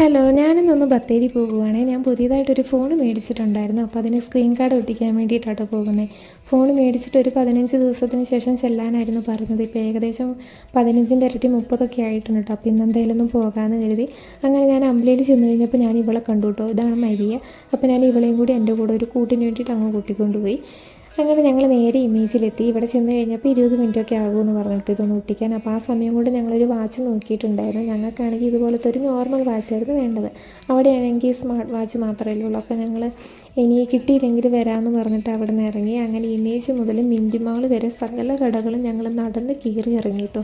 Hello ഞാനിന്നൊന്ന് Bathery പോകുവാണേ. ഞാൻ പുതിയതായിട്ടൊരു phone മേടിച്ചിട്ടുണ്ടായിരുന്നു. അപ്പോൾ അതിന് സ്ക്രീൻ കാർഡ് ഒട്ടിക്കാൻ വേണ്ടിയിട്ടാട്ടോ പോകുന്നത് ഫോൺ മേടിച്ചിട്ട് ഒരു പതിനഞ്ച് ദിവസത്തിന് ശേഷം ചെല്ലാനായിരുന്നു പറഞ്ഞത്. ഇപ്പോൾ ഏകദേശം പതിനഞ്ചിന്റെ ഇരട്ടി മുപ്പതൊക്കെ ആയിട്ടുണ്ട് കേട്ടോ. അപ്പോൾ എന്തായാലും ഒന്ന് പോകാമെന്ന് കരുതി. അങ്ങനെ ഞാൻ അമ്പലയിൽ ചെന്ന് കഴിഞ്ഞപ്പോൾ ഞാൻ ഇവളെ കണ്ടു കേട്ടോ. ഇതാണ് മരിയ. അപ്പോൾ ഞാൻ ഇവളെയും കൂടി എന്റെ കൂടെ ഒരു കൂട്ടിന് വേണ്ടിയിട്ട് അങ്ങ് കൂട്ടിക്കൊണ്ടുപോയി. അങ്ങനെ ഞങ്ങൾ നേരെ ഇമേജിലെത്തി. ഇവിടെ ചെന്ന് കഴിഞ്ഞപ്പോൾ ഇരുപത് മിനിറ്റൊക്കെ ആകുമെന്ന് പറഞ്ഞിട്ട് ഇതൊന്ന് ഒട്ടിക്കാൻ. അപ്പോൾ ആ സമയം കൊണ്ട് ഞങ്ങളൊരു വാച്ച് നോക്കിയിട്ടുണ്ടായിരുന്നു. ഞങ്ങൾക്കാണെങ്കിൽ ഇതുപോലത്തെ ഒരു നോർമൽ വാച്ചായിരുന്നു വേണ്ടത്. അവിടെയാണെങ്കിൽ സ്മാർട്ട് വാച്ച് മാത്രമേ ഉള്ളൂ. അപ്പോൾ ഞങ്ങൾ ഇനി കിട്ടിയില്ലെങ്കിൽ വരാമെന്ന് പറഞ്ഞിട്ട് അവിടെ നിന്ന് ഇറങ്ങി. അങ്ങനെ ഇമേജ് മുതൽ മിന്റുമാൾ വരെ സകല കടകളും ഞങ്ങൾ നടന്ന് കീറി ഇറങ്ങി കേട്ടോ.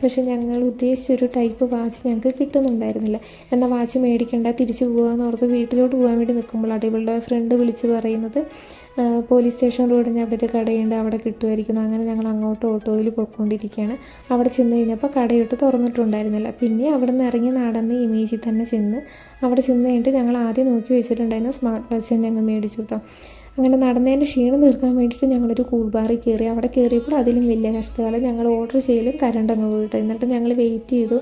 പക്ഷെ ഞങ്ങൾ ഉദ്ദേശിച്ചൊരു ടൈപ്പ് വാച്ച് ഞങ്ങൾക്ക് കിട്ടുന്നുണ്ടായിരുന്നില്ല. എന്നാൽ വാച്ച് മേടിക്കേണ്ട തിരിച്ചു പോകാമെന്ന് ഓർത്ത് വീട്ടിലോട്ട് പോകാൻ വേണ്ടി നിൽക്കുമ്പോൾ അടിപൊളിയുടെ ഫ്രണ്ട് വിളിച്ച് പറയുന്നത് പോലീസ് സ്റ്റേഷൻ റോഡിന് അവിടെ ഒരു കടയുണ്ട് അവിടെ കിട്ടുമായിരിക്കുന്നു. അങ്ങനെ ഞങ്ങൾ അങ്ങോട്ട് ഓട്ടോയിൽ പോയിക്കൊണ്ടിരിക്കുകയാണ്. അവിടെ ചെന്ന് കഴിഞ്ഞപ്പോൾ കടയിട്ട് തുറന്നിട്ടുണ്ടായിരുന്നില്ല. പിന്നെ അവിടെ നിന്ന് ഇറങ്ങി നടന്ന് ഇമേജിൽ തന്നെ ചെന്ന് അവിടെ ചെന്ന് കഴിഞ്ഞിട്ട് ഞങ്ങൾ ആദ്യം നോക്കി വെച്ചിട്ടുണ്ടായിരുന്ന സ്മാർട്ട് വാച്ച് തന്നെ അങ്ങ് മേടിച്ചു കേട്ടോ. അങ്ങനെ നടന്നതിന്റെ ക്ഷീണം തീർക്കാൻ വേണ്ടിയിട്ട് ഞങ്ങളൊരു കൂൾബാറിൽ കയറി. അവിടെ കയറിയപ്പോൾ അതിലും വലിയ കഷ്ടകാലം ഞങ്ങൾ ഓർഡർ ചെയ്യലും കരണ്ടങ്ങ് പോയിട്ട് എന്നിട്ട് ഞങ്ങൾ വെയിറ്റ് ചെയ്തു.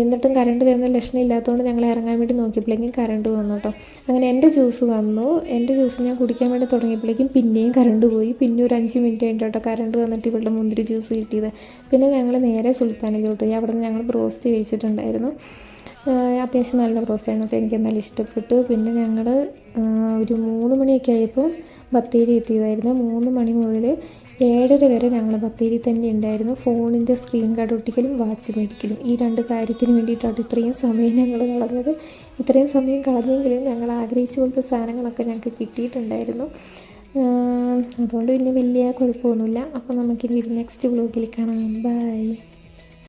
എന്നിട്ടും കറണ്ട് വരുന്ന ലക്ഷണം ഇല്ലാത്തതുകൊണ്ട് ഞങ്ങൾ ഇറങ്ങാൻ വേണ്ടി നോക്കിയപ്പോഴേക്കും കറണ്ട് വന്നു കേട്ടോ അങ്ങനെ എന്റെ ജ്യൂസ് വന്നു. എന്റെ ജ്യൂസ് ഞാൻ കുടിക്കാൻ വേണ്ടി തുടങ്ങിയപ്പോഴേക്കും പിന്നെയും കറണ്ട് പോയി. പിന്നെ ഒരു അഞ്ച് മിനിറ്റ് കഴിഞ്ഞിട്ട് കേട്ടോ കറണ്ട് വന്നിട്ട് ഇവളുടെ മുന്തിരി ജ്യൂസ് കിട്ടിയത്. പിന്നെ ഞങ്ങൾ നേരെ സുൽത്താനിലോട്ട് പോയി. അവിടെ നിന്ന് ഞങ്ങൾ ബ്രോസ്റ്റ് കഴിച്ചിട്ടുണ്ടായിരുന്നു അത്യാവശ്യം നല്ല ബ്രോസ്റ്റായിരുന്നു കേട്ടോ എനിക്ക് എന്നാലും ഇഷ്ടപ്പെട്ടു. പിന്നെ ഞങ്ങൾ ഒരു മൂന്ന് മണിയൊക്കെ ആയപ്പോൾ ബത്തേരി എത്തിയതായിരുന്നു. മൂന്ന് മണി മുതൽ ഏഴര വരെ ഞങ്ങൾ ബത്തേരി തന്നെ ഉണ്ടായിരുന്നു. ഫോണിന്റെ സ്ക്രീൻ കാർഡ് ഒട്ടിക്കലും വാച്ച് മേടിക്കലും. ഈ രണ്ട് കാര്യത്തിന് വേണ്ടിയിട്ടാണ് ഇത്രയും സമയം ഞങ്ങൾ കളഞ്ഞത്. ഇത്രയും സമയം കളഞ്ഞെങ്കിലും ഞങ്ങൾ ആഗ്രഹിച്ച പോലത്തെ സാധനങ്ങളൊക്കെ ഞങ്ങൾക്ക് കിട്ടിയിട്ടുണ്ടായിരുന്നു. അതുകൊണ്ട് പിന്നെ വലിയ കുഴപ്പമൊന്നുമില്ല. അപ്പോൾ നമുക്കിനി നെക്സ്റ്റ് വ്ലോഗിൽ കാണാം. ബൈ